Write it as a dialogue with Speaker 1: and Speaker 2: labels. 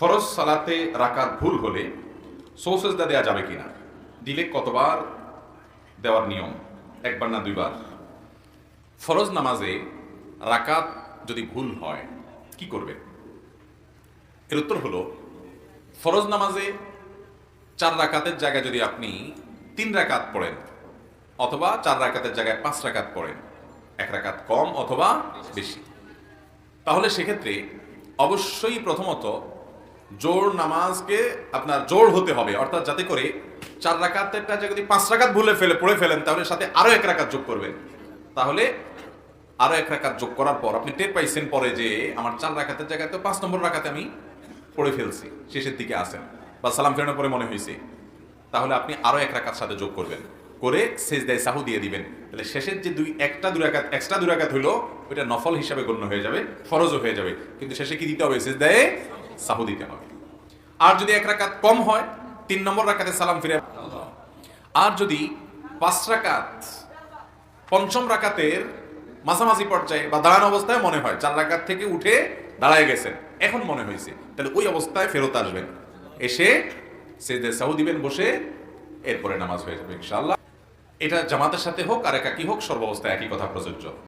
Speaker 1: ফরজ সালাতে রাকাত ভুল হলে সৌসেজদা দেওয়া যাবে কিনা? দিলে কতবার দেওয়ার নিয়ম? একবার না দুইবার? ফরজ নামাজে রাকাত যদি ভুল হয়, কি করবে? এর উত্তর হলো, ফরজ নামাজে চার রাকাতের জায়গায় যদি আপনি তিন রাকাত পড়েন, অথবা চার রাকাতের জায়গায় পাঁচ রাকাত পড়েন, এক রাকাত কম অথবা বেশি। তাহলে সেক্ষেত্রে অবশ্যই প্রথমত জোর নামাজকে আপনার জোর হতে হবে। অর্থাৎ যাতে করে চার রাকাতেরটা যদি পাঁচ রাকাত ভুলে ফেলে, পড়ে ফেলেন, তাহলে সাথে আরও এক রাকাত যোগ করবেন। তাহলে আরও এক রাকাত যোগ করার পর আপনি টের পাইছেন পরে যে আমার চার রাকাতের জায়গায় তো পাঁচ নম্বর রাকাতে আমি পড়ে ফেলছি, শেষের দিকে আসেন বা সালাম ফেরানোর পরে মনে হয়েছে তাহলে আপনি আরও এক রাকাত সাথে যোগ করবেন। করে শেষ দেয় সাহু দিয়ে দিবেন। তাহলে শেষের যে দুই, একটা দুই রাকাত এক্সট্রা দুই রাকাত হলো ওইটা নফল হিসাবে গণ্য হয়ে যাবে, ফরজও হয়ে যাবে। কিন্তু শেষে কি দিতে হবে? শেষ দেয় সাহু দিতে হবে। আর যদি এক রাকাত কম হয়, তিন নম্বর রাকাতে সালাম ফিরে আর যদি পাঁচ রাকাত, পঞ্চম রাকাতের মাঝামাঝি পর্যায়ে বা দাঁড়ানো অবস্থায় মনে হয়, চার রাকাত থেকে উঠে দাঁড়ায় গেছেন, এখন মনে হয়েছে, তাহলে ওই অবস্থায় ফেরত আসবেন। এসে সেজদে সাহু দিবেন, বসে এরপরে নামাজ হয়ে যাবে, ইনশাআল্লাহ। এটা জামাতের সাথে হোক, আর একাকি হোক, সর্বাবস্থায় একই কথা প্রযোজ্য।